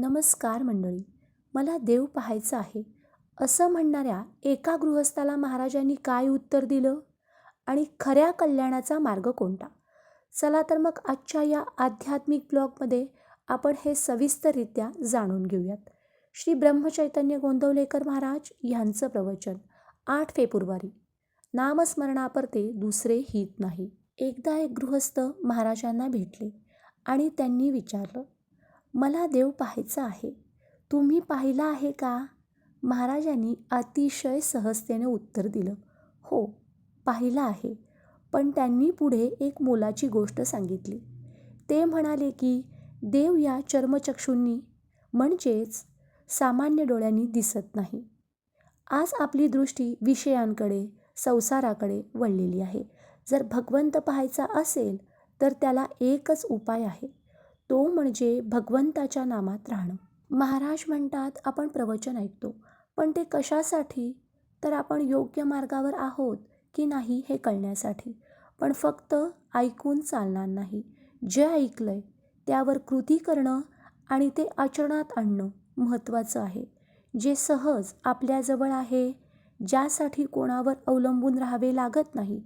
नमस्कार मंडळी मला देव पाहायचं आहे. असं म्हणणाऱ्या एका गृहस्थाला महाराजांनी काय उत्तर दिलं? आणि खऱ्या कल्याणाचा मार्ग कोणता? चला तर मग आजच्या या आध्यात्मिक ब्लॉगमध्ये आपण हे सविस्तररित्या जाणून घेऊयात. श्री ब्रह्मचैतन्य गोंदवलेकर महाराज यांचं प्रवचन आठ फेब्रुवारी. नामस्मरणापरते दुसरे हित नाही. एकदा एक गृहस्थ महाराजांना भेटले आणि त्यांनी विचारलं मला देव पाहायचा आहे. तुम्ही पाहिला आहे का? महाराजांनी अतिशय सहजतेने उत्तर दिलं. हो पाहिला आहे. पण त्यांनी पुढे एक मोलाची गोष्ट सांगितली. ते म्हणाले की देव या चर्मचक्षूंनी म्हणजेच सामान्य डोळ्यांनी दिसत नाही. आज आपली दृष्टी विषयांकडे संसाराकडे वळलेली आहे. जर भगवंत पाहायचा असेल तर त्याला एकच उपाय आहे. तो म्हणजे भगवंताच्या नामात राहणं. महाराज म्हणतात आपण प्रवचन ऐकतो. पण ते कशासाठी? तर आपण योग्य मार्गावर आहोत की नाही हे कळण्यासाठी. पण फक्त ऐकून चालणार नाही. जे ऐकलंय त्यावर कृती करणं आणि ते आचरणात आणणं महत्त्वाचं आहे. जे सहज आपल्याजवळ आहे ज्यासाठी कोणावर अवलंबून राहावे लागत नाही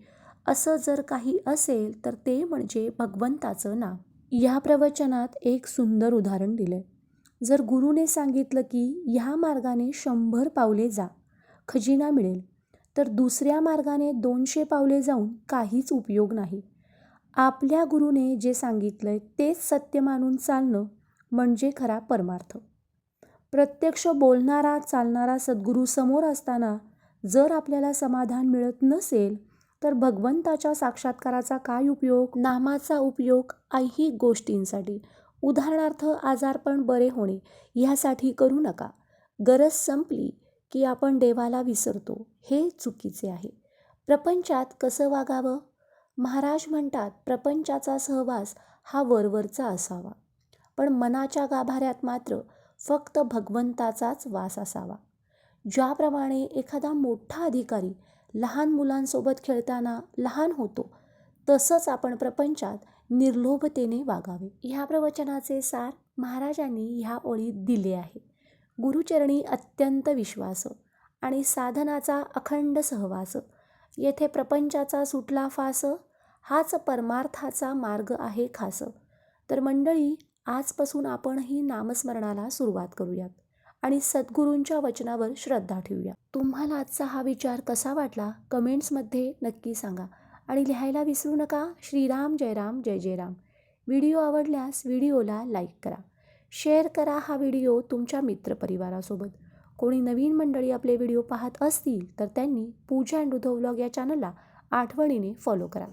असं जर काही असेल तर ते म्हणजे भगवंताचं नाव या प्रवचनात एक सुंदर उदाहरण दिलं जर गुरुने सांगितलं की ह्या मार्गाने शंभर पावले जा खजिना मिळेल तर दुसऱ्या मार्गाने दोनशे पावले जाऊन काहीच उपयोग नाही. आपल्या गुरुने जे सांगितलंय तेच सत्य मानून चालणं म्हणजे खरा परमार्थ. प्रत्यक्ष बोलणारा चालणारा सद्गुरू समोर असताना जर आपल्याला समाधान मिळत नसेल तर भगवंताच्या साक्षात्काराचा काय उपयोग? नामाचा उपयोग ऐहिक गोष्टींसाठी. उदाहरणार्थ आजारपण बरे होणे ह्यासाठी करू नका. गरज संपली की आपण देवाला विसरतो हे चुकीचे आहे. प्रपंचात कसं वागावं? महाराज म्हणतात प्रपंचाचा सहवास हा वरवरचा असावा. पण मनाच्या गाभाऱ्यात मात्र फक्त भगवंताचाच वास असावा. ज्याप्रमाणे एखादा मोठा अधिकारी लहान मुलांसोबत खेळताना लहान होतो तसंच आपण प्रपंचात निर्लोभतेने वागावे. ह्या प्रवचनाचे सार महाराजांनी ह्या ओळीत दिले आहे. गुरुचरणी अत्यंत विश्वास आणि साधनाचा अखंड सहवास. येथे प्रपंचाचा सुटला फास हाच परमार्थाचा मार्ग आहे खास. तर मंडळी आजपासून आपणही नामस्मरणाला सुरुवात करूयात. आणि सद्गुरूंच्या वचनावर श्रद्धा ठेवूया. तुम्हाला आजचा हा विचार कसा वाटला? कमेंट्समध्ये नक्की सांगा. आणि लिहायला विसरू नका. श्रीराम जयराम जय जयराम. व्हिडिओ आवडल्यास व्हिडिओला लाईक करा. शेअर करा हा व्हिडिओ तुमच्या मित्रपरिवारासोबत. कोणी नवीन मंडळी आपले व्हिडिओ पाहत असतील तर त्यांनी पूजा अँड उद्धव व्लॉग या चॅनलला आठवणीने फॉलो करा.